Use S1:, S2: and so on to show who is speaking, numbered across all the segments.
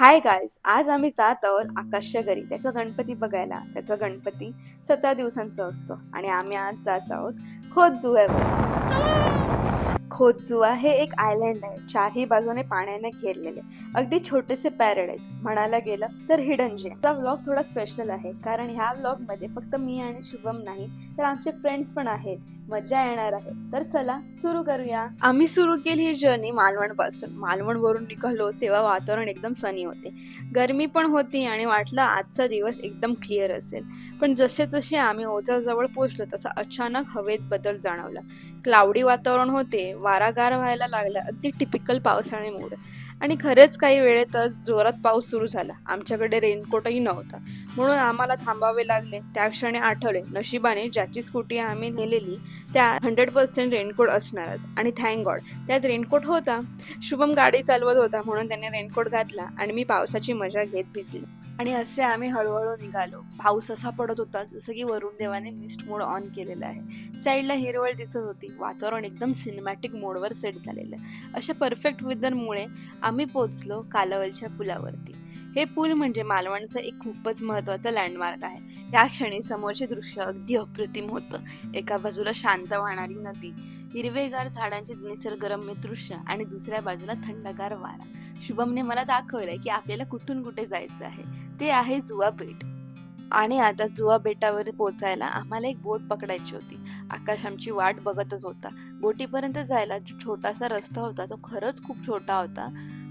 S1: Hi guys आज आम्ही जात आहोत आकाशच्या घरी. त्याचा गणपती बघायला. त्याचा गणपती सतरा दिवसांचा असतो आणि आम्ही आज जात आहोत खोत जुव्यावर खोत हे एक आयलँड आहे. चारही बाजूने पाण्याने घेरलेले. अगदी छोटेसे पॅराडाईज म्हणायला गेलं तर हिडन जेम व्लॉग थोडा स्पेशल आहे. कारण ह्या व्लॉगमध्ये फक्त मी आणि शुभम नाही तर आमचे फ्रेंड्स पण आहेत. मजा येणार आहे. तर चला सुरू करूया. आम्ही सुरू केली ही जर्नी मालवणपासून मालवण वरून निघालो तेव्हा वातावरण एकदम सनी होते. गर्मी पण होती आणि वाटलं आजचा दिवस एकदम क्लिअर असेल. पण जसे तसे आम्ही ओझाजवळ पोहोचलो तसा अचानक हवेत बदल जाणवला. क्लाउडी वातावरण होते वारा गार व्हायला लागला अगदी टिपिकल पावसाळी मूड आणि खरंच काही वेळेतच जोरात पाऊस सुरू झाला. आमच्याकडे रेनकोटही नव्हता. म्हणून आम्हाला थांबावे लागले. त्या क्षणी आठवले नशिबाने ज्याची स्कूटी आम्ही नेलेली त्या हंड्रेड पर्सेंट रेनकोट असणारच. आणि थँक गॉड त्यात रेनकोट होता. शुभम गाडी चालवत होता म्हणून त्याने रेनकोट घातला आणि मी पावसाची मजा घेत भिजली. आणि असे आम्ही हळूहळू निघालो. पाऊस असा पडत होता जसं की वरुण देवाने मिस्ट मोड ऑन केलेला आहे. साईडला हिरवळ दिसत होती. वातावरण एकदम सिनेमॅटिक मोडवर सेट झालेलं. अशा परफेक्ट वेदरमुळे आम्ही पोचलो कालवलच्या पुलावरती. हे पूल म्हणजे मालवणचं एक खूपच महत्वाचं लँडमार्क आहे. या क्षणी समोरचे दृश्य अगदी अप्रतिम होतं. एका बाजूला शांत वाहणारी नदी हिरवेगार झाडांचे निसर्गरम्य दृश्य आणि दुसऱ्या बाजूला थंडगार वारा. शुभमने मला दाखवलंय की आपल्याला कुठून कुठे जायचं आहे. ते आहे जुवा बेट आणि आता जुवा बेटावर पोचायला आम्हाला एक बोट पकडायची होती. आकाश आमची वाट बघतच होता. बोटीपर्यंत जायला जो छोटासा रस्ता होता तो खरंच खूप छोटा होता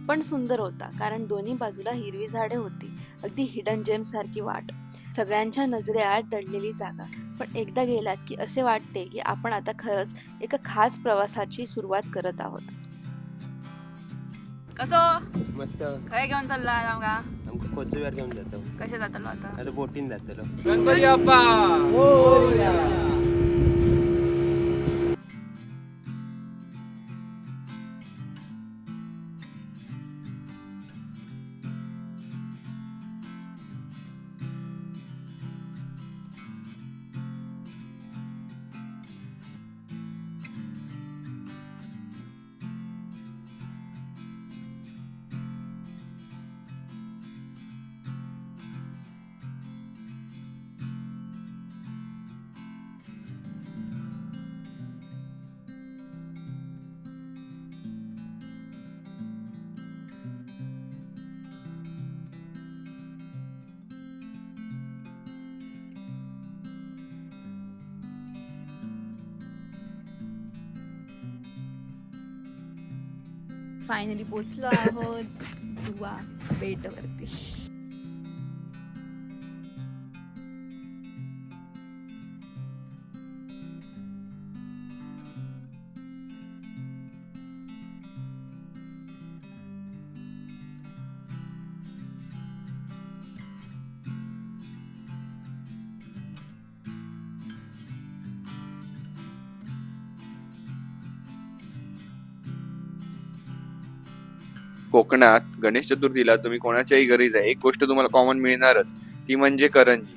S1: पण सुंदर होता कारण दोन्ही बाजूला हिरवी झाडे होती. अगदी हिडन जेम सारखी वाट. सगळ्यांच्या नजरेआड दडलेली जागा. पण एकदा गेलात की असे वाटते की आपण आता खरंच एका खास प्रवासाची सुरुवात करत आहोत.
S2: कसो?
S3: मस्त.
S2: खंय घेऊन चालला आमका
S3: आमकां कोचवेर घेऊन जातो.
S2: कशे जातलो आता?
S3: आता बोटीन जातलो.
S4: गणपती बाप्पा!
S2: फायनली पोचलो आहोत. जुवा बेटवरती
S4: कोकणात गणेश चतुर्थीला तुम्ही कोणाच्याही घरी जा एक गोष्ट तुम्हाला कॉमन मिळणारच. ती म्हणजे करंजी.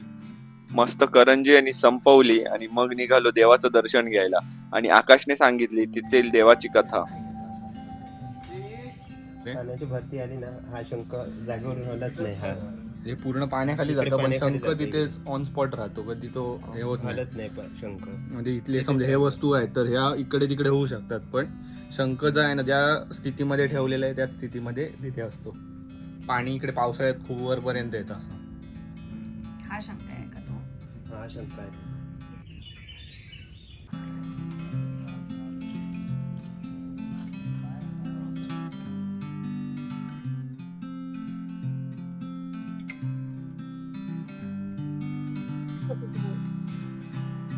S4: मस्त करंजी आणि संपवली आणि मग निघालो देवाचं दर्शन घ्यायला. आणि आकाशने सांगितली तिथील देवाची कथा.
S3: पाण्याची भरती आली ना हा शंख जागेवरून हलत नाही हा.
S5: हे पूर्ण पाण्याखाली जातं पण
S3: पाण्याखाली
S5: शंख
S3: जाते.
S5: तिथेच ऑन स्पॉट राहतो कधी तो हे होत नाही.
S3: हलत नाही पण शंख.
S5: म्हणजे इथले समजा हे वस्तू आहेत तर ह्या इकडे तिकडे होऊ शकतात पण शंख जो आहे ना ज्या स्थितीमध्ये ठेवलेला आहे त्या स्थितीमध्ये तिथे असतो. पाणी इकडे पावसाळ्यात खूप वरपर्यंत येतं असं.
S2: हा शंका आहे का तो?
S3: हा शंख आहे.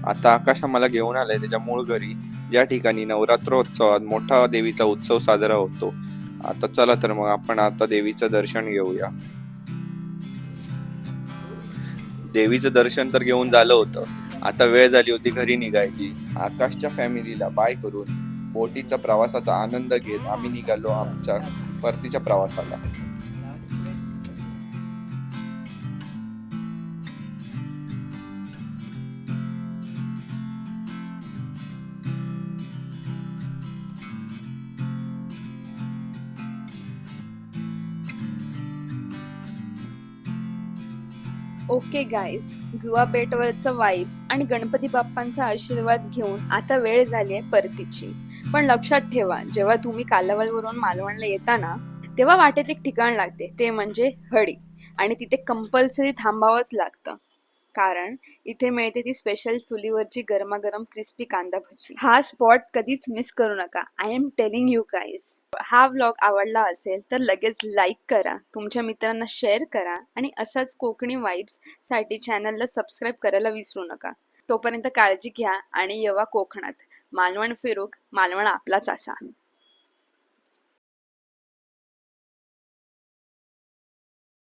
S4: आता आकाश आम्हाला घेऊन आलाय त्याच्या मूळ घरी. ज्या ठिकाणी नवरात्रोत्सवात मोठा देवीचा उत्सव साजरा होतो. आता चला तर मग आपण आता देवीचं दर्शन घेऊया. देवीचं दर्शन तर घेऊन झालं होतं. आता वेळ झाली होती घरी निघायची. आकाशच्या फॅमिलीला बाय करून बोटीचा प्रवासाचा आनंद घेत आम्ही निघालो आमच्या परतीच्या प्रवासाला.
S1: ओके गाईज जुवा बेटवरचं वाईब्स आणि गणपती बाप्पांचा आशीर्वाद घेऊन आता वेळ झाली आहे परतीची. पण लक्षात ठेवा जेव्हा तुम्ही कालवलवरून मालवणला येताना तेव्हा वाटेत एक ठिकाण लागते ते म्हणजे हडी आणि तिथे कंपल्सरी थांबावंच लागतं. कारण इथे मिळते ती स्पेशल चुलीवरची गरमागरम क्रिस्पी कांदा भजी. हा स्पॉट कधीच मिस करू नका. I am telling you guys हा व्लॉग आवडला असेल तर लगेच लाईक करा. तुमच्या मित्रांना शेअर करा आणि असाच कोकणी वाईब्ससाठी चॅनलला सबस्क्राईब करायला विसरू नका. तोपर्यंत काळजी घ्या आणि येवा कोकणात. मालवण फिरूक मालवण आपलाच असा.